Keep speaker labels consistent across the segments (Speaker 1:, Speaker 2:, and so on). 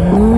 Speaker 1: Oh.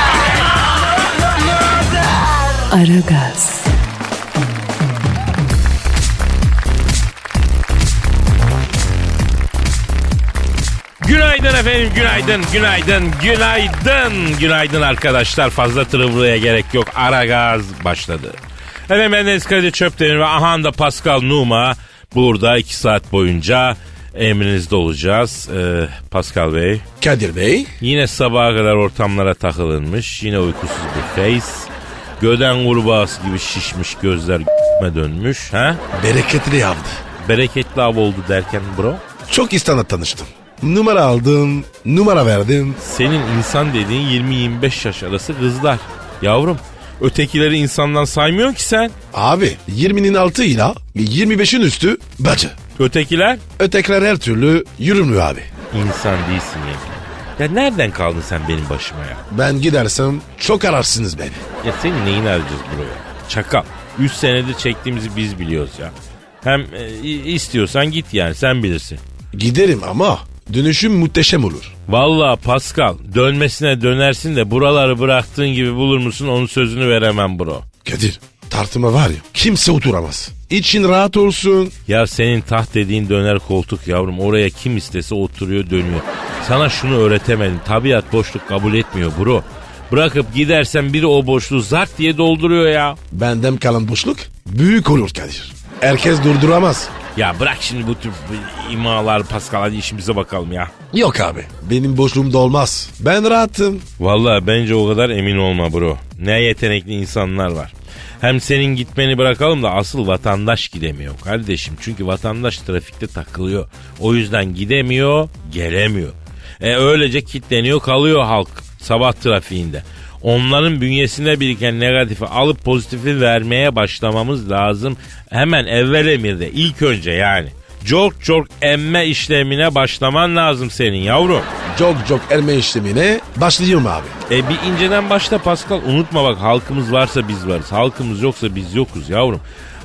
Speaker 1: Aragaz,
Speaker 2: Günaydın efendim, günaydın, günaydın, günaydın, günaydın arkadaşlar. Fazla tırıvırıya gerek yok. Ara gaz başladı. Efendim ben Deniz Kadir Çöptemir ve aha da Pascal Numa burada iki saat boyunca emrinizde olacağız. Ee, Pascal Bey
Speaker 3: Kadir Bey.
Speaker 2: yine sabaha kadar ortamlara takılınmış. Yine uykusuz bir face. Göden kurbağası gibi şişmiş gözler g**me dönmüş. Ha?
Speaker 3: Bereketli yaptı.
Speaker 2: Bereketli av oldu derken bro.
Speaker 3: Çok insanla tanıştım. Numara aldım, numara verdim.
Speaker 2: Senin insan dediğin 20-25 yaş arası kızlar. Yavrum ötekileri insandan saymıyorsun ki sen.
Speaker 3: Abi 20'nin altı ile 25'in üstü bacı.
Speaker 2: Ötekiler
Speaker 3: Ötekiler her türlü yürümlü abi.
Speaker 2: insan değilsin yani. Ya nereden kaldın sen benim başıma ya?
Speaker 3: Ben gidersem çok ararsınız beni.
Speaker 2: Ya senin neyin arayacağız buraya? Çakal. 3 senedir çektiğimizi biz biliyoruz ya. Hem e, istiyorsan git yani sen bilirsin.
Speaker 3: Giderim ama dönüşüm muhteşem olur.
Speaker 2: Vallahi Pascal dönmesine dönersin de buraları bıraktığın gibi bulur musun onun sözünü veremem bro.
Speaker 3: Kadir tartıma var ya kimse oturamaz. İçin rahat olsun.
Speaker 2: Ya senin taht dediğin döner koltuk yavrum. Oraya kim istese oturuyor dönüyor. Sana şunu öğretemedim. Tabiat boşluk kabul etmiyor bro. Bırakıp gidersen biri o boşluğu zart diye dolduruyor ya.
Speaker 3: Benden kalan boşluk büyük olur Kadir. Herkes durduramaz.
Speaker 2: Ya bırak şimdi bu tür imalar Pascal hadi işimize bakalım ya.
Speaker 3: Yok abi. Benim boşluğumda olmaz. Ben rahatım.
Speaker 2: Vallahi bence o kadar emin olma bro. Ne yetenekli insanlar var. Hem senin gitmeni bırakalım da asıl vatandaş gidemiyor kardeşim. Çünkü vatandaş trafikte takılıyor. O yüzden gidemiyor, gelemiyor. E öylece kitleniyor kalıyor halk sabah trafiğinde. Onların bünyesinde biriken negatifi alıp pozitifi vermeye başlamamız lazım. Hemen evvel emirde ilk önce yani. Çok çok emme işlemine başlaman lazım senin yavrum.
Speaker 3: Çok çok erme işlemine başlayayım abi.
Speaker 2: E bir inceden başla Pascal. Unutma bak halkımız varsa biz varız. Halkımız yoksa biz yokuz yavrum.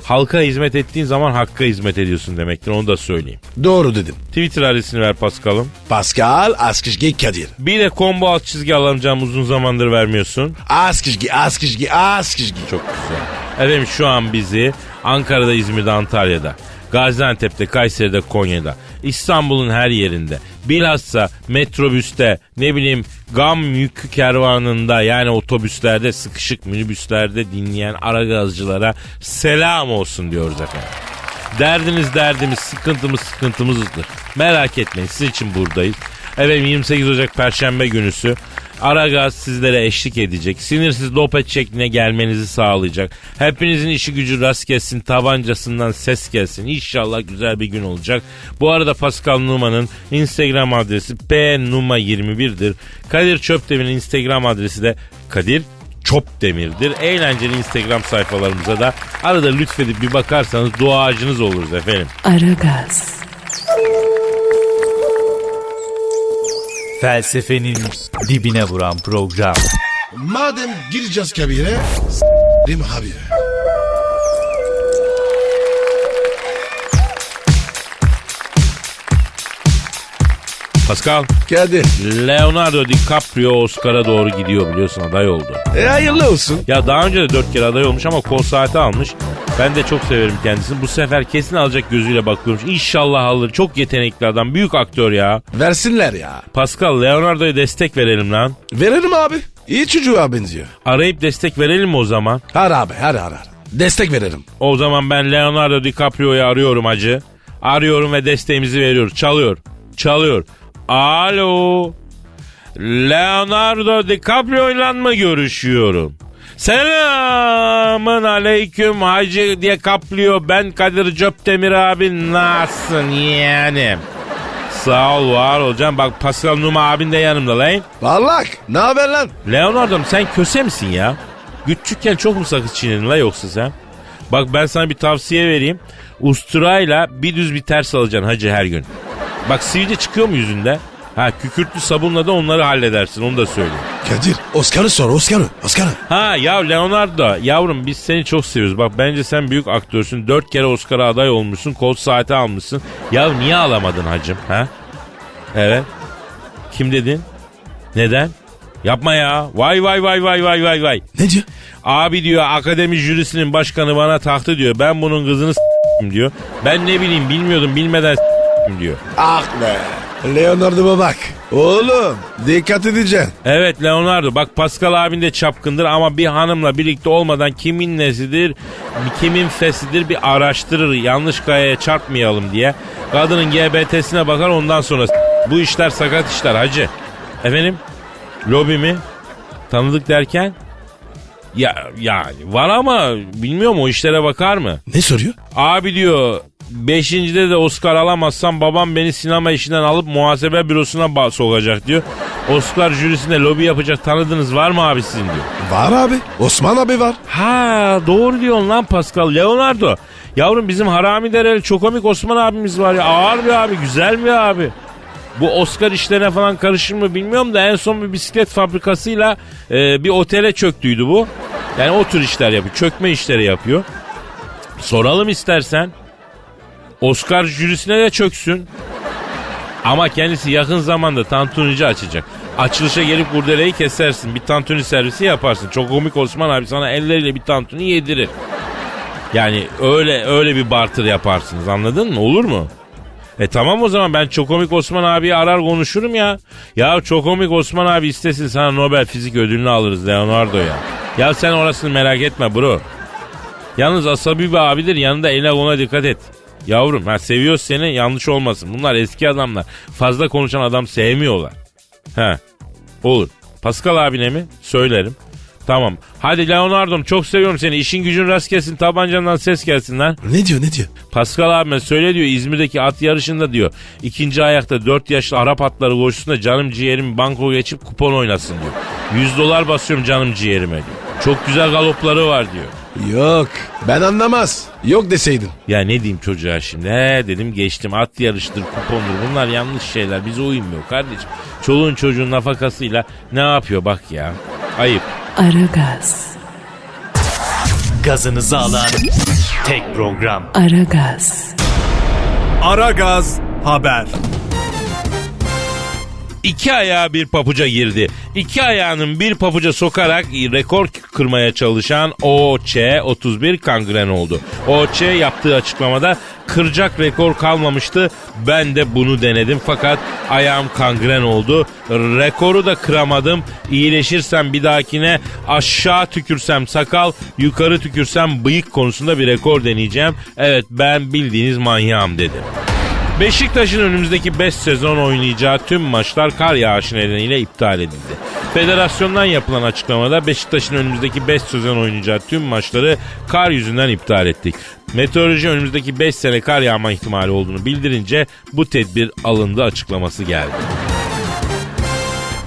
Speaker 2: Halka hizmet ettiğin zaman hakka hizmet ediyorsun demektir onu da söyleyeyim.
Speaker 3: Doğru dedim.
Speaker 2: Twitter adresini ver Pascal'ım.
Speaker 3: Pascal Askışgi Kadir.
Speaker 2: Bir de combo alt çizgi alacağım uzun zamandır vermiyorsun.
Speaker 3: Askışgi Askışgi Askışgi.
Speaker 2: Çok güzel. Efendim şu an bizi Ankara'da, İzmir'de, Antalya'da, Gaziantep'te, Kayseri'de, Konya'da, İstanbul'un her yerinde, bilhassa metrobüste, ne bileyim gam yük kervanında yani otobüslerde, sıkışık minibüslerde dinleyen ara gazcılara selam olsun diyoruz efendim. Derdiniz derdimiz, sıkıntımız sıkıntımızdır. Merak etmeyin sizin için buradayız. Efendim 28 Ocak Perşembe günüsü Aragaz sizlere eşlik edecek. Sinirsiz lopet şekline gelmenizi sağlayacak. Hepinizin işi gücü rast gelsin. Tabancasından ses gelsin. İnşallah güzel bir gün olacak. Bu arada Pascal Numa'nın Instagram adresi pnuma21'dir. Kadir Çöpdemir'in Instagram adresi de Kadir Çopdemir'dir. Eğlenceli Instagram sayfalarımıza da arada lütfedip bir bakarsanız duacınız oluruz efendim.
Speaker 1: Aragaz,
Speaker 4: Felsefenin dibine vuran program.
Speaker 3: Madem gireceğiz kabire s**rim abi.
Speaker 2: Pascal,
Speaker 3: Kadir.
Speaker 2: Leonardo DiCaprio Oscar'a doğru gidiyor biliyorsun aday oldu.
Speaker 3: E hayırlı olsun.
Speaker 2: Ya daha önce de dört kere aday olmuş ama kol saati almış. Ben de çok severim kendisini. Bu sefer kesin alacak gözüyle bakıyorum. İnşallah alır. Çok yetenekli adam. Büyük aktör ya.
Speaker 3: Versinler ya.
Speaker 2: Pascal Leonardo'ya destek verelim lan.
Speaker 3: Verelim abi. İyi çocuğa benziyor.
Speaker 2: Arayıp destek verelim mi o zaman?
Speaker 3: Har abi har har har. Destek verelim.
Speaker 2: O zaman ben Leonardo DiCaprio'yu arıyorum hacı. Arıyorum ve desteğimizi veriyoruz. Çalıyor. Çalıyor. Alo. Leonardo DiCaprio ile mı görüşüyorum? Selamın aleyküm Hacı DiCaprio. Ben Kadir Cöptemir abi. Nasılsın yeğenim? Sağ ol var canım. Bak Pascal Numa abin de yanımda lan.
Speaker 5: Vallahi ne haber lan?
Speaker 2: Leonardo'm sen köse misin ya? Küçükken çok mu sakız çiğnedin la yoksa sen? Bak ben sana bir tavsiye vereyim. Usturayla bir düz bir ters alacaksın hacı her gün. Bak sivilce çıkıyor mu yüzünde? Ha kükürtlü sabunla da onları halledersin onu da söyleyeyim.
Speaker 5: Kadir Oscar'ı sor Oscar'ı. Oscar'ı.
Speaker 2: Ha ya Leonardo yavrum biz seni çok seviyoruz. Bak bence sen büyük aktörsün. Dört kere Oscar'a aday olmuşsun. Kol saati almışsın. Ya niye alamadın hacım ha? Evet. Kim dedin? Neden? Yapma ya. Vay vay vay vay vay vay vay.
Speaker 5: Ne diyor?
Speaker 2: Abi diyor akademi jürisinin başkanı bana taktı diyor. Ben bunun kızını s**tim diyor. Ben ne bileyim bilmiyordum bilmeden s**tim diyor.
Speaker 5: Ah be. Leonardo'ma bak. Oğlum dikkat edeceksin.
Speaker 2: Evet Leonardo bak Pascal abin de çapkındır ama bir hanımla birlikte olmadan kimin nesidir, kimin fesidir bir araştırır. Yanlış kayaya çarpmayalım diye. Kadının GBT'sine bakar ondan sonra bu işler sakat işler hacı. Efendim? Lobi mi? Tanıdık derken? Ya yani var ama bilmiyorum o işlere bakar mı?
Speaker 5: Ne soruyor?
Speaker 2: Abi diyor beşincide de Oscar alamazsam babam beni sinema işinden alıp muhasebe bürosuna sokacak diyor. Oscar jürisinde lobi yapacak tanıdığınız var mı abi sizin diyor.
Speaker 5: Var abi. Osman abi var.
Speaker 2: Ha doğru diyorsun lan Pascal. Leonardo. Yavrum bizim Harami Dereli çok komik Osman abimiz var ya. Ağır bir abi güzel bir abi. Bu Oscar işlerine falan karışır mı bilmiyorum da en son bir bisiklet fabrikasıyla e, bir otele çöktüydü bu. Yani o tür işler yapıyor. Çökme işleri yapıyor. Soralım istersen. Oscar jürisine de çöksün. Ama kendisi yakın zamanda tantunici açacak. Açılışa gelip kurdeleyi kesersin. Bir tantuni servisi yaparsın. Çok komik Osman abi sana elleriyle bir tantuni yedirir. Yani öyle öyle bir barter yaparsınız anladın mı? Olur mu? E tamam o zaman ben çok komik Osman abiyi arar konuşurum ya. Ya çok komik Osman abi istesin sana Nobel Fizik ödülünü alırız Leonardo ya. Ya sen orasını merak etme bro. Yalnız asabi bir abidir yanında eline ona dikkat et. Yavrum ha seviyor seni yanlış olmasın. Bunlar eski adamlar. Fazla konuşan adam sevmiyorlar. He olur. Pascal abine mi? Söylerim. Tamam. Hadi Leonardo'm çok seviyorum seni. İşin gücün rast gelsin. Tabancandan ses gelsin lan.
Speaker 5: Ne diyor ne diyor?
Speaker 2: Pascal abime söyle diyor İzmir'deki at yarışında diyor. ikinci ayakta 4 yaşlı Arap atları koşsun da canım ciğerim banko geçip kupon oynasın diyor. 100 dolar basıyorum canım ciğerime diyor. Çok güzel galopları var diyor.
Speaker 5: Yok. Ben anlamaz. Yok deseydin.
Speaker 2: Ya ne diyeyim çocuğa şimdi? He dedim geçtim at yarıştır kupondur bunlar yanlış şeyler bize uymuyor kardeşim. Çoluğun çocuğun nafakasıyla ne yapıyor bak ya. Ayıp.
Speaker 1: Aragaz,
Speaker 6: Gazınızı alan tek program.
Speaker 1: Aragaz,
Speaker 4: Aragaz Haber.
Speaker 2: İki ayağı bir papuca girdi. İki ayağının bir papuca sokarak rekor kırmaya çalışan OÇ31 kangren oldu. OÇ yaptığı açıklamada kıracak rekor kalmamıştı. Ben de bunu denedim fakat ayağım kangren oldu. Rekoru da kıramadım. İyileşirsem bir dahakine aşağı tükürsem sakal, yukarı tükürsem bıyık konusunda bir rekor deneyeceğim. Evet ben bildiğiniz manyağım dedim. Beşiktaş'ın önümüzdeki 5 sezon oynayacağı tüm maçlar kar yağışı nedeniyle iptal edildi. Federasyondan yapılan açıklamada Beşiktaş'ın önümüzdeki 5 sezon oynayacağı tüm maçları kar yüzünden iptal ettik. Meteoroloji önümüzdeki 5 sene kar yağma ihtimali olduğunu bildirince bu tedbir alındı açıklaması geldi.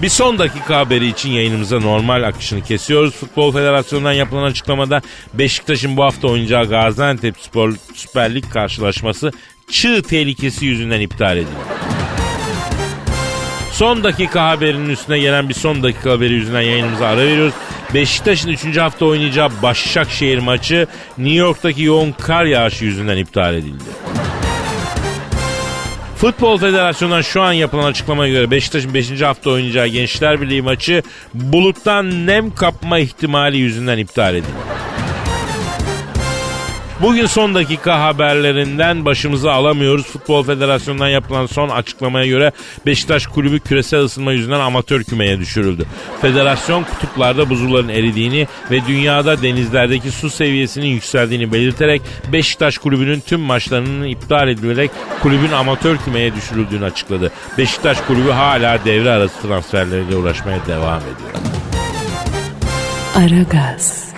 Speaker 2: Bir son dakika haberi için yayınımıza normal akışını kesiyoruz. Futbol Federasyonu'ndan yapılan açıklamada Beşiktaş'ın bu hafta oynayacağı Gaziantep Spor Süper Lig karşılaşması çığ tehlikesi yüzünden iptal edildi. Son dakika haberinin üstüne gelen bir son dakika haberi yüzünden yayınımıza ara veriyoruz. Beşiktaş'ın 3. hafta oynayacağı Başakşehir maçı New York'taki yoğun kar yağışı yüzünden iptal edildi. Futbol Federasyonu'ndan şu an yapılan açıklamaya göre Beşiktaş'ın 5. hafta oynayacağı Gençler Birliği maçı buluttan nem kapma ihtimali yüzünden iptal edildi. Bugün son dakika haberlerinden başımızı alamıyoruz. Futbol Federasyonu'ndan yapılan son açıklamaya göre Beşiktaş kulübü küresel ısınma yüzünden amatör kümeye düşürüldü. Federasyon kutuplarda buzulların eridiğini ve dünyada denizlerdeki su seviyesinin yükseldiğini belirterek Beşiktaş kulübünün tüm maçlarının iptal edilerek kulübün amatör kümeye düşürüldüğünü açıkladı. Beşiktaş kulübü hala devre arası transferleriyle uğraşmaya devam ediyor.
Speaker 1: Aragaz,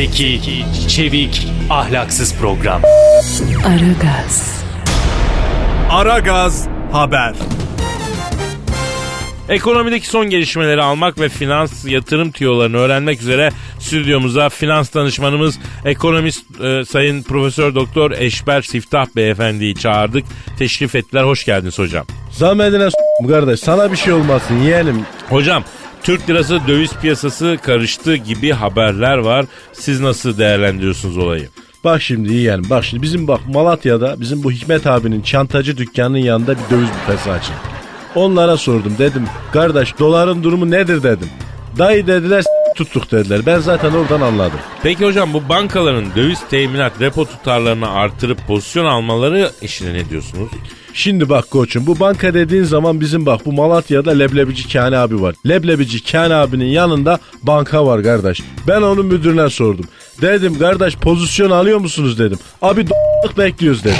Speaker 6: Zeki, çevik, ahlaksız program.
Speaker 1: Aragaz,
Speaker 4: Aragaz Haber.
Speaker 2: Ekonomideki son gelişmeleri almak ve finans yatırım tüyolarını öğrenmek üzere stüdyomuza finans danışmanımız ekonomist e, Sayın Profesör Doktor Eşber Siftah Beyefendi'yi çağırdık. Teşrif ettiler. Hoş geldiniz hocam.
Speaker 5: Zahmetine s- kardeş sana bir şey olmasın yeğenim.
Speaker 2: Hocam Türk lirası döviz piyasası karıştı gibi haberler var. Siz nasıl değerlendiriyorsunuz olayı?
Speaker 5: Bak şimdi yeğenim bak şimdi bizim bak Malatya'da bizim bu Hikmet abinin çantacı dükkanının yanında bir döviz büfesi açıldı. Onlara sordum dedim kardeş doların durumu nedir dedim. Dayı dediler tuttuk dediler. Ben zaten oradan anladım.
Speaker 2: Peki hocam bu bankaların döviz teminat repo tutarlarını artırıp pozisyon almaları işine ne diyorsunuz?
Speaker 5: Şimdi bak koçum bu banka dediğin zaman bizim bak bu Malatya'da leblebici Kani abi var. Leblebici Kani abinin yanında banka var kardeş. Ben onun müdürüne sordum. Dedim kardeş pozisyon alıyor musunuz dedim. Abi d- bekliyoruz dedi.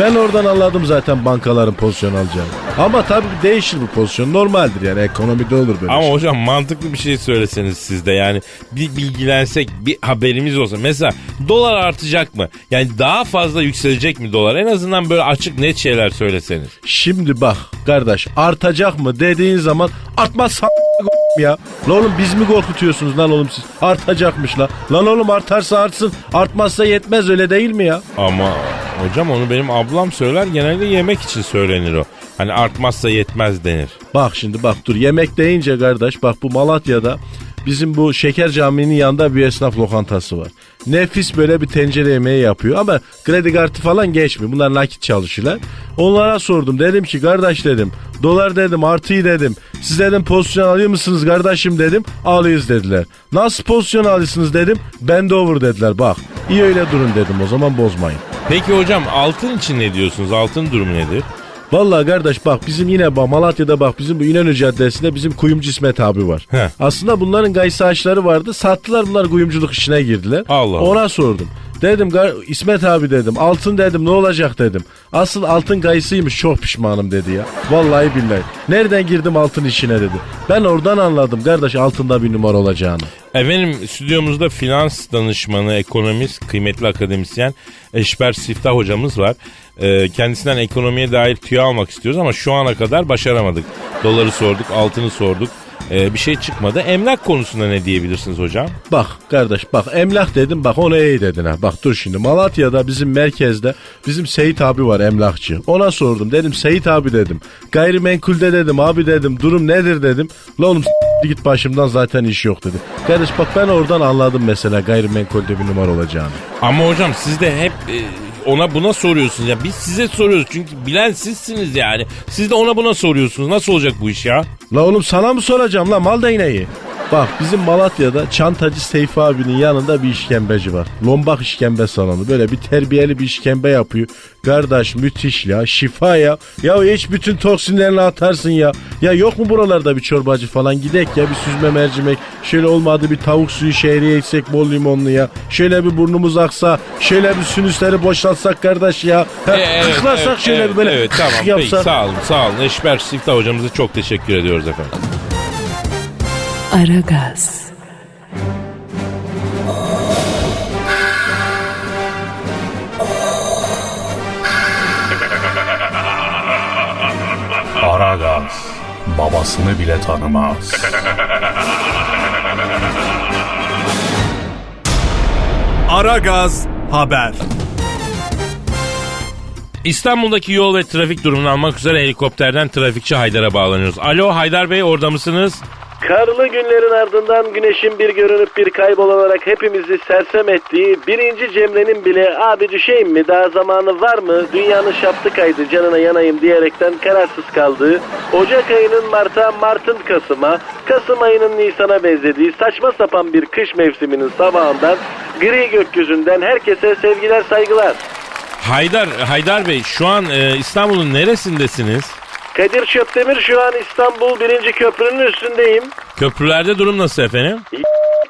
Speaker 5: Ben oradan anladım zaten bankaların pozisyon alacağını. Ama tabii değişir bu pozisyon. Normaldir yani ekonomide olur böyle
Speaker 2: Ama
Speaker 5: şey.
Speaker 2: hocam mantıklı bir şey söyleseniz siz de yani bir bilgilensek bir haberimiz olsa. Mesela dolar artacak mı? Yani daha fazla yükselecek mi dolar? En azından böyle açık net şeyler söyleseniz.
Speaker 5: Şimdi bak kardeş artacak mı dediğin zaman artmaz ya. Lan oğlum biz mi korkutuyorsunuz lan oğlum siz? Artacakmış la. Lan oğlum artarsa artsın artmazsa yetmez öyle değil mi ya?
Speaker 2: Ama hocam onu benim ablam söyler genelde yemek için söylenir o. Hani artmazsa yetmez denir.
Speaker 5: Bak şimdi bak dur yemek deyince kardeş bak bu Malatya'da bizim bu şeker caminin yanında bir esnaf lokantası var. Nefis böyle bir tencere yemeği yapıyor ama kredi kartı falan geçmiyor. Bunlar nakit çalışıyorlar. Onlara sordum dedim ki kardeş dedim dolar dedim artıyı dedim. Siz dedim pozisyon alıyor musunuz kardeşim dedim. Alıyoruz dediler. Nasıl pozisyon alıyorsunuz dedim. Bend over dediler bak. İyi öyle durun dedim o zaman bozmayın.
Speaker 2: Peki hocam altın için ne diyorsunuz? Altın durumu nedir?
Speaker 5: Vallahi kardeş bak bizim yine bak Malatya'da bak bizim bu İnönü Caddesi'nde bizim kuyumcu İsmet abi var.
Speaker 2: Heh.
Speaker 5: Aslında bunların gaysı ağaçları vardı. Sattılar bunlar kuyumculuk işine girdiler.
Speaker 2: Allah Allah.
Speaker 5: Ona sordum. Dedim "Gar- İsmet abi dedim altın dedim ne olacak dedim. Asıl altın gayısıymış çok pişmanım dedi ya. Vallahi billahi. Nereden girdim altın işine dedi. Ben oradan anladım kardeş altında bir numara olacağını.
Speaker 2: Efendim stüdyomuzda finans danışmanı, ekonomist, kıymetli akademisyen Eşber Siftah hocamız var. Ee, kendisinden ekonomiye dair tüyo almak istiyoruz ama şu ana kadar başaramadık. Doları sorduk, altını sorduk. Ee, bir şey çıkmadı. Emlak konusunda ne diyebilirsiniz hocam?
Speaker 5: Bak kardeş bak emlak dedim bak ona iyi dedin ha. Bak dur şimdi Malatya'da bizim merkezde bizim Seyit abi var emlakçı. Ona sordum dedim Seyit abi dedim. Gayrimenkulde dedim abi dedim durum nedir dedim. La oğlum git başımdan zaten iş yok dedi. Kardeş bak ben oradan anladım mesela gayrimenkulde bir numara olacağını.
Speaker 2: Ama hocam siz de hep e, ona buna soruyorsunuz. Ya biz size soruyoruz çünkü bilen sizsiniz yani. Siz de ona buna soruyorsunuz. Nasıl olacak bu iş ya?
Speaker 5: La oğlum sana mı soracağım la mal değneği? Bak bizim Malatya'da Çantacı Seyfi abinin yanında bir işkembeci var. Lombak işkembe salonu. Böyle bir terbiyeli bir işkembe yapıyor. Kardeş müthiş ya şifa ya. Ya hiç bütün toksinlerini atarsın ya. Ya yok mu buralarda bir çorbacı falan gidek ya bir süzme mercimek. Şöyle olmadı bir tavuk suyu şehriye içsek bol limonlu ya. Şöyle bir burnumuz aksa. Şöyle bir sinüsleri boşaltsak kardeş ya. Ha, kıklarsak şöyle
Speaker 2: evet,
Speaker 5: bir böyle
Speaker 2: Evet tamam peki
Speaker 5: yapsak.
Speaker 2: sağ olun sağ olun. Eşber Siftah hocamıza çok teşekkür ediyoruz efendim.
Speaker 1: Aragaz,
Speaker 6: Aragaz babasını bile tanımaz.
Speaker 4: Aragaz Haber.
Speaker 2: İstanbul'daki yol ve trafik durumunu almak üzere helikopterden trafikçi Haydar'a bağlanıyoruz. Alo Haydar Bey orada mısınız?
Speaker 7: Karlı günlerin ardından güneşin bir görünüp bir kaybolarak hepimizi sersem ettiği birinci Cemre'nin bile abi düşeyim mi daha zamanı var mı dünyanın şaftı kaydı canına yanayım diyerekten kararsız kaldığı Ocak ayının Mart'a Mart'ın Kasım'a Kasım ayının Nisan'a benzediği saçma sapan bir kış mevsiminin sabahından gri gökyüzünden herkese sevgiler saygılar.
Speaker 2: Haydar Haydar Bey şu an e, İstanbul'un neresindesiniz?
Speaker 7: Kadir Çöptemir şu an İstanbul birinci köprünün üstündeyim.
Speaker 2: Köprülerde durum nasıl efendim?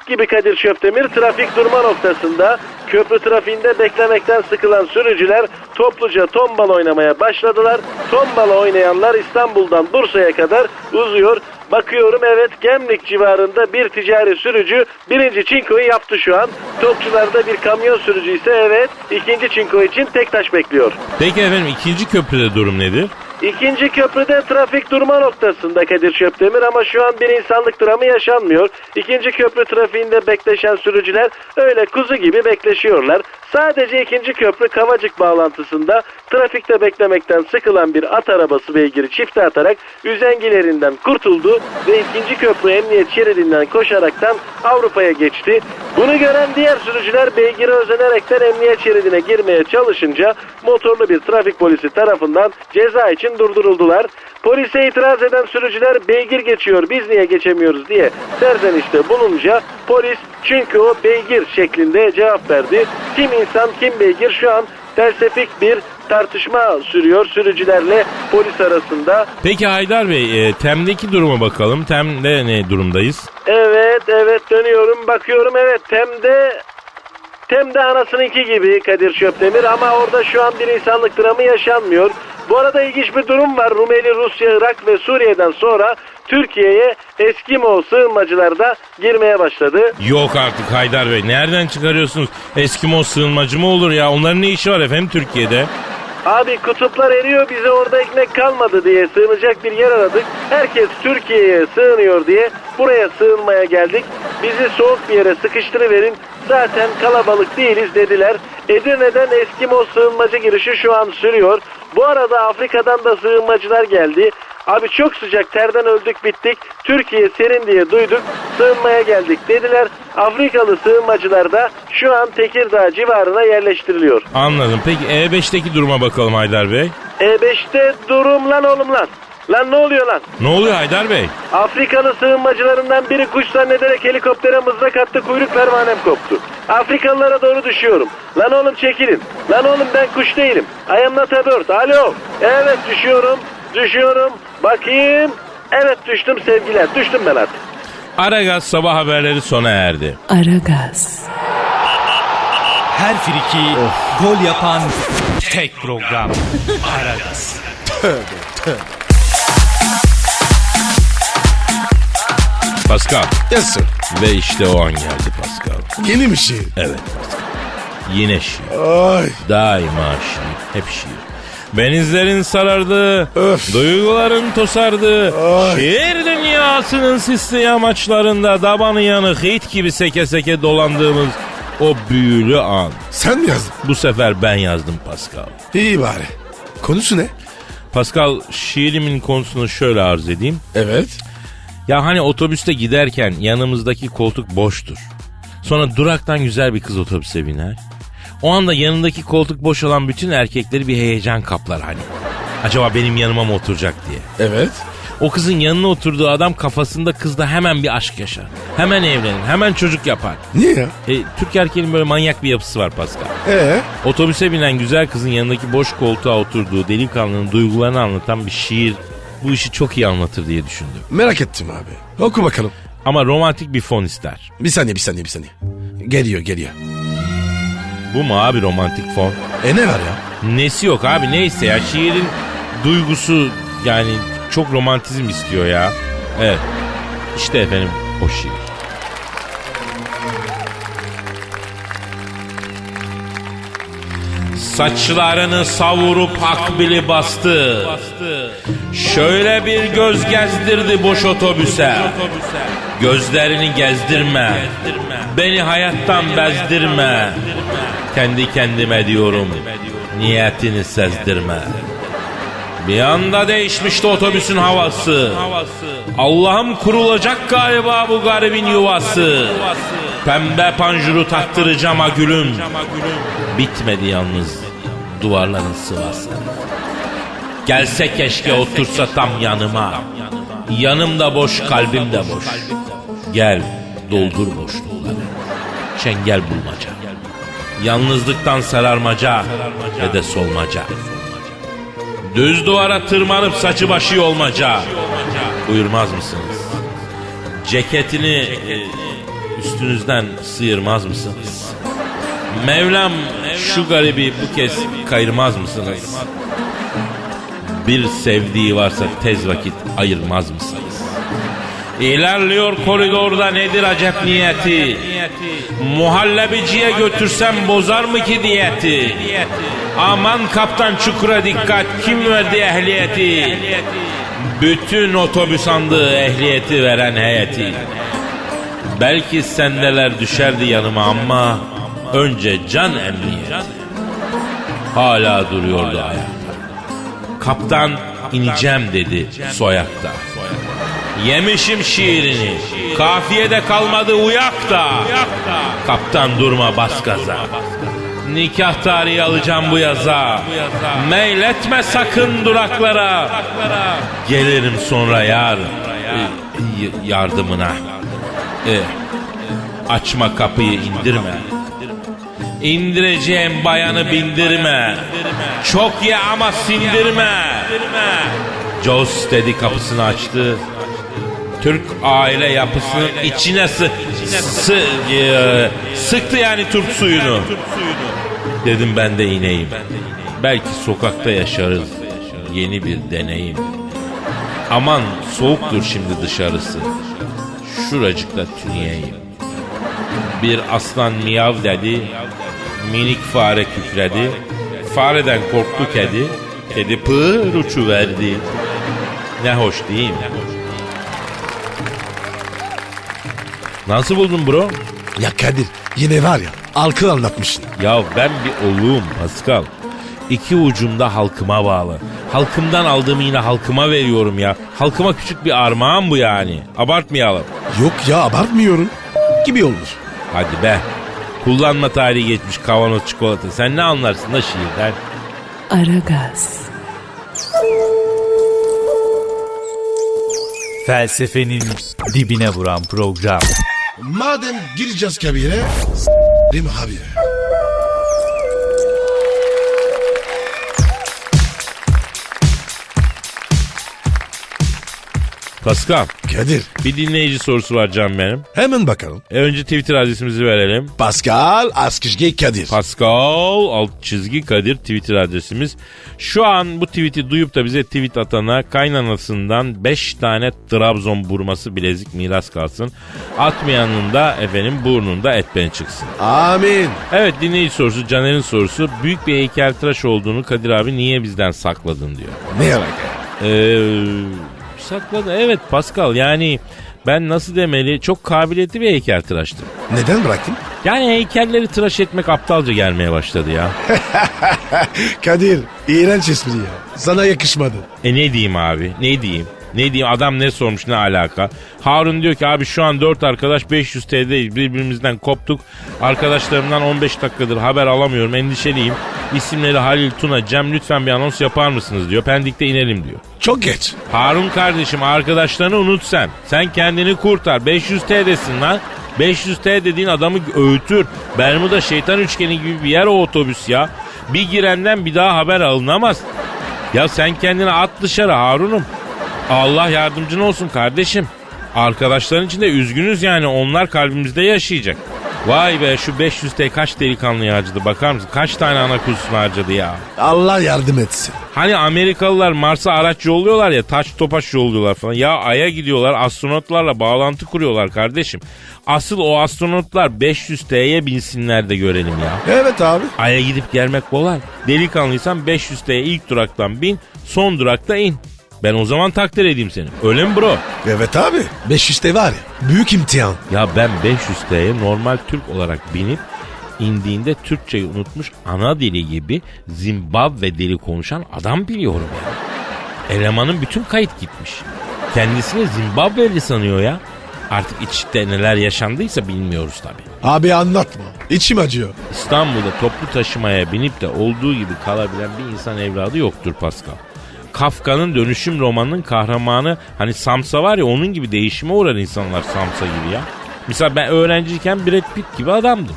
Speaker 7: Gibi Kadir Şöptemir trafik durma noktasında köprü trafiğinde beklemekten sıkılan sürücüler topluca tombala oynamaya başladılar. Tombala oynayanlar İstanbul'dan Bursa'ya kadar uzuyor. Bakıyorum evet Gemlik civarında bir ticari sürücü birinci çinkoyu yaptı şu an. Topçularda bir kamyon sürücü ise evet ikinci çinko için tek taş bekliyor.
Speaker 2: Peki efendim ikinci köprüde durum nedir?
Speaker 7: İkinci köprüde trafik durma noktasında Kadir Şöpdemir ama şu an bir insanlık dramı yaşanmıyor. İkinci köprü trafiğinde bekleşen sürücüler öyle kuzu gibi bekleşiyorlar. Sadece ikinci köprü Kavacık bağlantısında trafikte beklemekten sıkılan bir at arabası beygiri çifte atarak üzengilerinden kurtuldu ve ikinci köprü emniyet şeridinden koşaraktan Avrupa'ya geçti. Bunu gören diğer sürücüler beygiri özenerekten emniyet şeridine girmeye çalışınca motorlu bir trafik polisi tarafından ceza için durduruldular. Polise itiraz eden sürücüler beygir geçiyor biz niye geçemiyoruz diye serzenişte bulunca polis çünkü o beygir şeklinde cevap verdi. Kim insan kim beygir şu an felsefik bir tartışma sürüyor sürücülerle polis arasında.
Speaker 2: Peki Haydar Bey e, Tem'deki duruma bakalım. Tem'de ne durumdayız?
Speaker 7: Evet evet dönüyorum bakıyorum evet Tem'de Tem'de anasınınki gibi Kadir Şöpdemir ama orada şu an bir insanlık dramı yaşanmıyor. Bu arada ilginç bir durum var. Rumeli, Rusya, Irak ve Suriye'den sonra Türkiye'ye Eskimo sığınmacılar da girmeye başladı.
Speaker 2: Yok artık Haydar Bey. Nereden çıkarıyorsunuz? Eskimo sığınmacı mı olur ya? Onların ne işi var efendim Türkiye'de?
Speaker 7: Abi kutuplar eriyor bize orada ekmek kalmadı diye sığınacak bir yer aradık. Herkes Türkiye'ye sığınıyor diye buraya sığınmaya geldik. Bizi soğuk bir yere sıkıştırıverin. Zaten kalabalık değiliz dediler. Edirne'den Eskimo sığınmacı girişi şu an sürüyor. Bu arada Afrika'dan da sığınmacılar geldi. Abi çok sıcak terden öldük bittik. Türkiye serin diye duyduk. Sığınmaya geldik dediler. Afrikalı sığınmacılar da şu an Tekirdağ civarına yerleştiriliyor.
Speaker 2: Anladım. Peki E5'teki duruma bakalım Haydar Bey.
Speaker 7: E5'te durum lan oğlum lan. Lan ne oluyor lan?
Speaker 2: Ne oluyor Haydar Bey?
Speaker 7: Afrikalı sığınmacılarından biri kuş zannederek helikoptere mızrak attı kuyruk pervanem koptu. Afrikalılara doğru düşüyorum. Lan oğlum çekilin. Lan oğlum ben kuş değilim. I am not a bird. Alo. Evet düşüyorum. Düşüyorum. Bakayım. Evet düştüm sevgiler. Düştüm ben artık.
Speaker 2: Aragaz sabah haberleri sona erdi.
Speaker 1: Aragaz,
Speaker 4: Her friki gol yapan tek program. Aragaz.
Speaker 2: Pascal.
Speaker 5: Yes sir.
Speaker 2: Ve işte o an geldi Pascal.
Speaker 5: Yeni mi şiir?
Speaker 2: Evet Pascal. Yine şiir.
Speaker 5: Ay.
Speaker 2: Daima şiir. Hep şiir. Benizlerin sarardı.
Speaker 5: Öf.
Speaker 2: Duyguların tosardı.
Speaker 5: Ay.
Speaker 2: Şiir dünyasının sisli yamaçlarında dabanı yanık it gibi seke seke dolandığımız o büyülü an.
Speaker 5: Sen mi yazdın?
Speaker 2: Bu sefer ben yazdım Pascal.
Speaker 5: İyi bari. Konusu ne?
Speaker 2: Pascal şiirimin konusunu şöyle arz edeyim.
Speaker 5: Evet.
Speaker 2: Ya hani otobüste giderken yanımızdaki koltuk boştur. Sonra duraktan güzel bir kız otobüse biner. O anda yanındaki koltuk boş olan bütün erkekleri bir heyecan kaplar hani. Acaba benim yanıma mı oturacak diye.
Speaker 5: Evet.
Speaker 2: O kızın yanına oturduğu adam kafasında kızla hemen bir aşk yaşar. Hemen evlenir, hemen çocuk yapar.
Speaker 5: Niye ya?
Speaker 2: E, Türk erkeğinin böyle manyak bir yapısı var Pascal.
Speaker 5: Ee?
Speaker 2: Otobüse binen güzel kızın yanındaki boş koltuğa oturduğu delikanlının duygularını anlatan bir şiir bu işi çok iyi anlatır diye düşündüm.
Speaker 5: Merak ettim abi. Oku bakalım.
Speaker 2: Ama romantik bir fon ister.
Speaker 5: Bir saniye bir saniye bir saniye. Geliyor geliyor.
Speaker 2: Bu mu abi romantik fon?
Speaker 5: E ne var ya?
Speaker 2: Nesi yok abi neyse ya şiirin duygusu yani çok romantizm istiyor ya. Evet işte efendim o şiir. Saçlarını savurup akbili bastı. Şöyle bir göz gezdirdi boş otobüse. Gözlerini gezdirme. Beni hayattan bezdirme. Kendi kendime diyorum. Niyetini sezdirme. Bir anda değişmişti otobüsün havası. Allah'ım kurulacak galiba bu garibin yuvası. Pembe panjuru taktıracağım ha gülüm. Bitmedi yalnız duvarların sıvası. Gelse keşke otursa tam yanıma. Yanımda boş kalbim de boş. Gel doldur boşlukları. Çengel bulmaca. Yalnızlıktan sararmaca ve de solmaca. Düz duvara tırmanıp saçı başı yolmaca. Buyurmaz mısınız? Ceketini e, üstünüzden sıyırmaz mısınız? Mevlam şu garibi bu kez kayırmaz mısınız? Bir sevdiği varsa tez vakit ayırmaz mısınız? İlerliyor koridorda nedir acep niyeti? Muhallebiciye götürsem bozar mı ki diyeti? Aman kaptan çukura dikkat kim verdi ehliyeti? Bütün otobüs andığı ehliyeti veren heyeti. Belki sendeler düşerdi yanıma ama önce can emniyeti. Hala duruyordu ayakta. Kaptan ineceğim dedi soyakta. Yemişim şiirini. Kafiyede kalmadı uyak da. Kaptan durma bas gaza. Nikah tarihi alacağım bu yaza. Meyletme sakın duraklara. Gelirim sonra yar. e, yardımına. E, açma kapıyı indirme. İndireceğim bayanı bindirme. Çok ye ama sindirme. Jos dedi kapısını açtı. Türk aile yapısının içine sı, sı, e, sıktı yani Türk suyunu. Dedim ben de ineyim. Belki sokakta yaşarız. Yeni bir deneyim. Aman soğuktur şimdi dışarısı. Şuracıkta tüneyeyim. Bir aslan miyav dedi. Minik fare kükredi. Fareden korktu kedi. Kedi pır uçu verdi. Ne hoş değil mi? Nasıl buldun bro?
Speaker 3: Ya Kadir yine var ya alkıl anlatmışsın.
Speaker 2: Ya ben bir oğlum Pascal. İki ucumda halkıma bağlı. Halkımdan aldığımı yine halkıma veriyorum ya. Halkıma küçük bir armağan bu yani. Abartmayalım.
Speaker 3: Yok ya abartmıyorum. Gibi olmuş.
Speaker 2: Hadi be. Kullanma tarihi geçmiş kavanoz çikolata. Sen ne anlarsın da şiirden?
Speaker 1: Aragaz,
Speaker 4: Felsefenin dibine vuran program.
Speaker 3: Madem gireceğiz kabire s**rim abi.
Speaker 2: Pascal
Speaker 3: Kadir
Speaker 2: bir dinleyici sorusu var can benim.
Speaker 3: hemen bakalım.
Speaker 2: E, önce Twitter adresimizi verelim.
Speaker 3: Pascal Askışge Kadir.
Speaker 2: Pascal alt çizgi Kadir Twitter adresimiz. Şu an bu tweet'i duyup da bize tweet atana kaynanasından 5 tane Trabzon burması bilezik miras kalsın. Atmayanın da efendim burnunda et beni çıksın.
Speaker 3: Amin.
Speaker 2: Evet dinleyici sorusu Caner'in sorusu. Büyük bir heykeltıraş olduğunu Kadir abi niye bizden sakladın diyor.
Speaker 3: Ne alaka?
Speaker 2: Ee, sakladı evet Pascal yani ben nasıl demeli çok kabiliyetli bir heykeltıraştım.
Speaker 3: Neden bıraktın?
Speaker 2: Yani heykelleri tıraş etmek aptalca gelmeye başladı ya.
Speaker 3: Kadir iğrenç espri ya. Sana yakışmadı.
Speaker 2: E ne diyeyim abi? Ne diyeyim? Ne diyeyim adam ne sormuş ne alaka? Harun diyor ki abi şu an 4 arkadaş 500 TL'deyiz birbirimizden koptuk. Arkadaşlarımdan 15 dakikadır haber alamıyorum endişeliyim. İsimleri Halil Tuna Cem lütfen bir anons yapar mısınız diyor. Pendik'te inelim diyor.
Speaker 3: Çok geç.
Speaker 2: Harun kardeşim arkadaşlarını unut sen. Sen kendini kurtar. 500 TL'desin lan. 500 T dediğin adamı öğütür. Bermuda şeytan üçgeni gibi bir yer o otobüs ya. Bir girenden bir daha haber alınamaz. Ya sen kendini at dışarı Harun'um. Allah yardımcın olsun kardeşim. Arkadaşların için de üzgünüz yani onlar kalbimizde yaşayacak. Vay be şu 500 T kaç delikanlı harcadı bakar mısın? Kaç tane ana kursunu harcadı ya.
Speaker 3: Allah yardım etsin.
Speaker 2: Hani Amerikalılar Mars'a araç yolluyorlar ya taş topaş yolluyorlar falan. Ya Ay'a gidiyorlar astronotlarla bağlantı kuruyorlar kardeşim. Asıl o astronotlar 500 T'ye binsinler de görelim ya.
Speaker 3: Evet abi.
Speaker 2: Ay'a gidip gelmek kolay. Delikanlıysan 500 T'ye ilk duraktan bin son durakta in. Ben o zaman takdir edeyim seni. Öyle mi bro?
Speaker 3: Evet abi. 500'te var ya. Büyük imtihan.
Speaker 2: Ya ben 500 T'ye normal Türk olarak binip indiğinde Türkçeyi unutmuş ana dili gibi Zimbabwe dili konuşan adam biliyorum ya. Elemanın bütün kayıt gitmiş. Kendisini Zimbabweli sanıyor ya. Artık içte neler yaşandıysa bilmiyoruz tabii.
Speaker 3: Abi anlatma. İçim acıyor.
Speaker 2: İstanbul'da toplu taşımaya binip de olduğu gibi kalabilen bir insan evladı yoktur Pascal. Kafka'nın dönüşüm romanının kahramanı hani Samsa var ya onun gibi değişime uğrar insanlar Samsa gibi ya. Mesela ben öğrenciyken Brad Pitt gibi adamdım.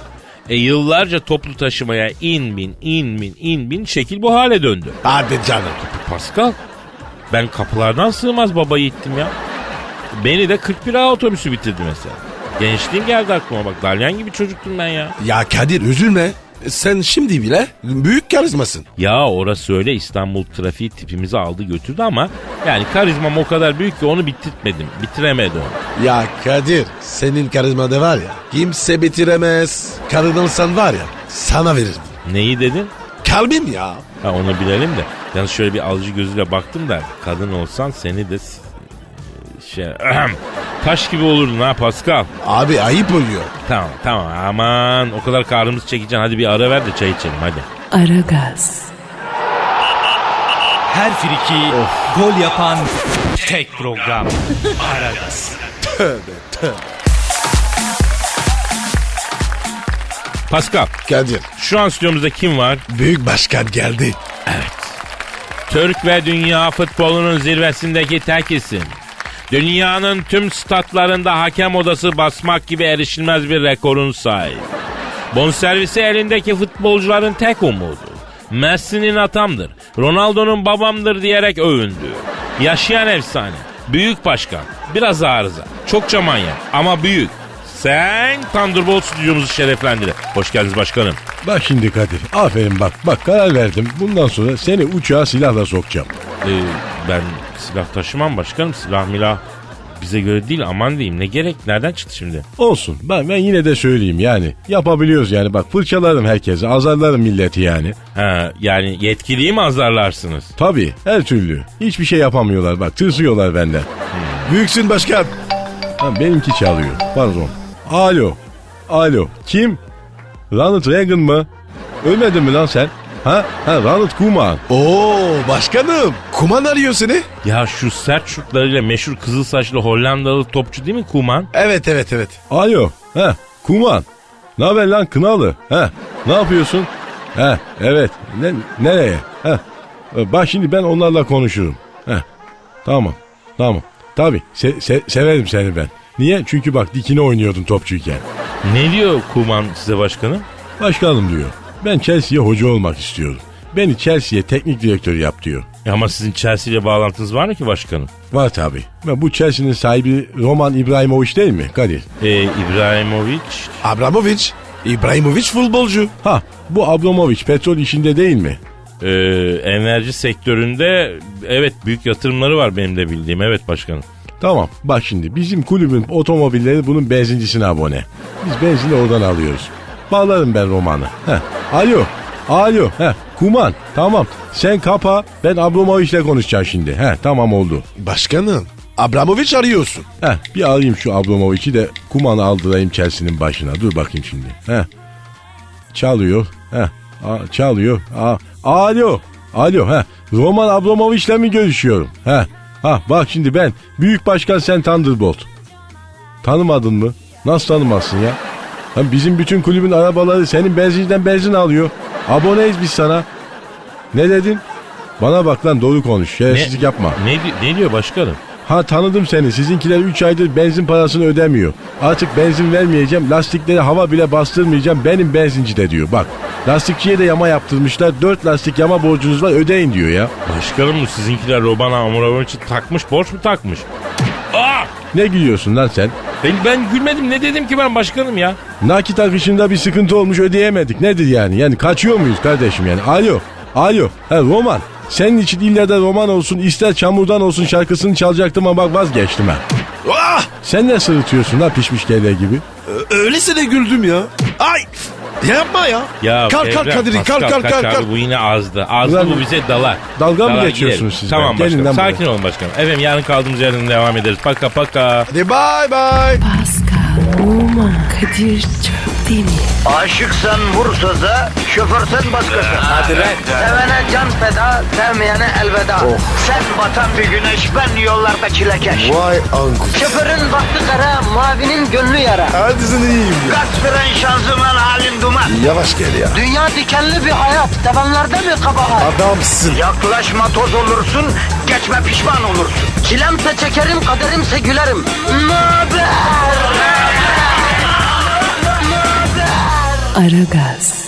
Speaker 2: E yıllarca toplu taşımaya in bin in bin in bin şekil bu hale döndü.
Speaker 3: Hadi canım.
Speaker 2: Pascal ben kapılardan sığmaz baba gittim ya. Beni de 41 A otobüsü bitirdi mesela. Gençliğim geldi aklıma bak. Dalyan gibi çocuktum ben ya.
Speaker 3: Ya Kadir üzülme. Sen şimdi bile büyük karizmasın.
Speaker 2: Ya orası öyle İstanbul trafiği tipimizi aldı götürdü ama yani karizmam o kadar büyük ki onu bitirtmedim. Bitiremedi onu.
Speaker 3: Ya Kadir senin karizma da var ya kimse bitiremez. Karınılsan var ya sana veririm.
Speaker 2: Neyi dedin?
Speaker 3: Kalbim ya.
Speaker 2: Ha onu bilelim de. Yalnız şöyle bir alıcı gözüyle baktım da kadın olsan seni de şey taş gibi olurdun ha Pascal.
Speaker 3: Abi ayıp oluyor.
Speaker 2: Tamam tamam aman o kadar karnımız çekeceksin hadi bir ara ver de çay içelim hadi.
Speaker 1: Aragaz,
Speaker 4: Her friki gol yapan tek program. Aragaz.
Speaker 2: Pascal
Speaker 3: Kadir
Speaker 2: şu an stüdyomuzda kim var?
Speaker 3: büyük başkan geldi.
Speaker 2: Türk ve dünya futbolunun zirvesindeki tek isim. Dünyanın tüm statlarında hakem odası basmak gibi erişilmez bir rekorun sahibi. Bonservisi elindeki futbolcuların tek umudu. Messi'nin atamdır, Ronaldo'nun babamdır diyerek övündü. Yaşayan efsane, büyük başkan, biraz arıza, çokça manyak ama büyük. Sen Thunderbolt stüdyomuzu şereflendirin. Hoş geldiniz başkanım.
Speaker 5: Bak şimdi Kadir aferin bak bak karar verdim. Bundan sonra seni uçağa silahla sokacağım.
Speaker 2: Ee, ben silah taşımam başkanım. Silah milah bize göre değil aman diyeyim. Ne gerek? Nereden çıktı şimdi?
Speaker 5: Olsun ben, ben yine de söyleyeyim yani. Yapabiliyoruz yani bak fırçalarım herkese azarlarım milleti yani.
Speaker 2: Ha, yani yetkiliyi mi azarlarsınız?
Speaker 5: Tabii her türlü. Hiçbir şey yapamıyorlar bak tırsıyorlar benden.
Speaker 3: Büyüksün başkan.
Speaker 5: Ha, benimki çalıyor pardon. Alo. Alo. Kim? Ronald Reagan mı? Ölmedin mi lan sen? Ha? Ha Ronald Koeman.
Speaker 3: Oo başkanım. Kuman arıyor seni.
Speaker 2: Ya şu sert şutlarıyla meşhur kızıl saçlı Hollandalı topçu değil mi Kuman?
Speaker 3: Evet evet evet.
Speaker 5: Alo. Ha Kuman. Ne haber lan Kınalı? Ha ne yapıyorsun? Ha evet. Ne, nereye? Ha bak şimdi ben onlarla konuşurum. Ha tamam. Tamam. Tabii se- se- severim seni ben. Niye? Çünkü bak dikine oynuyordun topçuyken.
Speaker 2: Ne diyor Kuman size başkanım?
Speaker 5: Başkanım diyor. Ben Chelsea'ye hoca olmak istiyorum. Beni Chelsea'ye teknik direktör yap diyor.
Speaker 2: Ya ama sizin Chelsea ile bağlantınız var mı ki başkanım?
Speaker 5: Var tabii. Ve bu Chelsea'nin sahibi Roman İbrahimovic değil mi Kadir?
Speaker 2: Ee, İbrahimovic
Speaker 3: Abramovic. İbrahimovic futbolcu.
Speaker 5: Ha bu Abramovich petrol işinde değil mi?
Speaker 2: ee, enerji sektöründe evet büyük yatırımları var benim de bildiğim. Evet başkanım.
Speaker 5: Tamam bak şimdi bizim kulübün otomobilleri bunun benzincisine abone. Biz benzini oradan alıyoruz. Bağlarım ben romanı. Heh. Alo. Alo. Heh. Kuman. Tamam. Sen kapa. Ben Abramovich'le konuşacağım şimdi. Heh, tamam oldu.
Speaker 3: Başkanım. Abramovic arıyorsun.
Speaker 5: Heh, bir alayım şu Abramovich'i de Kuman'ı aldırayım Chelsea'nin başına. Dur bakayım şimdi. Heh. Çalıyor. Heh. A- çalıyor. A- Alo. Alo. Heh. Roman Abramovich'le mi görüşüyorum? Heh. Ha bak şimdi ben Büyük Başkan sen Thunderbolt. Tanımadın mı? Nasıl tanımazsın ya? Bizim bütün kulübün arabaları senin benzinden benzin alıyor. Aboneyiz biz sana. Ne dedin? Bana bak lan doğru konuş. Şerefsizlik yapma.
Speaker 2: Ne, ne diyor başkanım?
Speaker 5: Ha tanıdım seni. Sizinkiler 3 aydır benzin parasını ödemiyor. Artık benzin vermeyeceğim. Lastikleri hava bile bastırmayacağım. Benim benzinci de diyor. Bak lastikçiye de yama yaptırmışlar. 4 lastik yama borcunuz var ödeyin diyor ya.
Speaker 2: Başkanım sizinkiler Roban Abramovich'i takmış borç mu takmış? Aa!
Speaker 5: Ne gülüyorsun lan sen?
Speaker 2: Ben, ben gülmedim ne dedim ki ben başkanım ya?
Speaker 5: Nakit akışında bir sıkıntı olmuş ödeyemedik. Nedir yani? Yani kaçıyor muyuz kardeşim yani? Alo. Alo. Ha Roman. Senin için illa da roman olsun ister çamurdan olsun şarkısını çalacaktım ama bak vazgeçtim ha.
Speaker 3: Ah!
Speaker 5: Sen ne sırıtıyorsun lan pişmiş kelle gibi?
Speaker 3: Ö- Öylesine güldüm ya. Ay! Yapma ya.
Speaker 2: Ya
Speaker 3: kalk kalk
Speaker 2: Evren, Pascal,
Speaker 3: kalk kalk kalk.
Speaker 2: abi,
Speaker 3: kalk.
Speaker 2: Bu yine azdı. Azdı
Speaker 5: Ulan-
Speaker 2: bu bize dalar.
Speaker 5: Dalga mı
Speaker 2: Dalar
Speaker 5: geçiyorsunuz
Speaker 2: gidelim.
Speaker 5: siz?
Speaker 2: Tamam
Speaker 5: Gelin
Speaker 2: başkanım.
Speaker 5: lan buraya.
Speaker 2: Sakin olun başkanım. Efendim yarın kaldığımız yerden devam ederiz. Paka paka.
Speaker 3: Hadi bye bye.
Speaker 1: Pascal, Oman, Kadir çok değil mi?
Speaker 8: Aşıksan vursa da, şoförsen başkasın. Hadi Sevene can feda, sevmeyene elveda. Sen batan bir güneş, ben yollarda çilekeş.
Speaker 3: Vay anku.
Speaker 8: Şoförün baktı kara, mavinin gönlü yara.
Speaker 3: Hadi sen iyiyim ya.
Speaker 8: Kasperen şanzıman halin duman.
Speaker 3: Yavaş gel ya.
Speaker 8: Dünya dikenli bir hayat, sevenlerde mi kabahar?
Speaker 3: Adamsın.
Speaker 8: Yaklaşma toz olursun, geçme pişman olursun. Çilemse çekerim, kaderimse gülerim. Möber!
Speaker 1: Aragaz.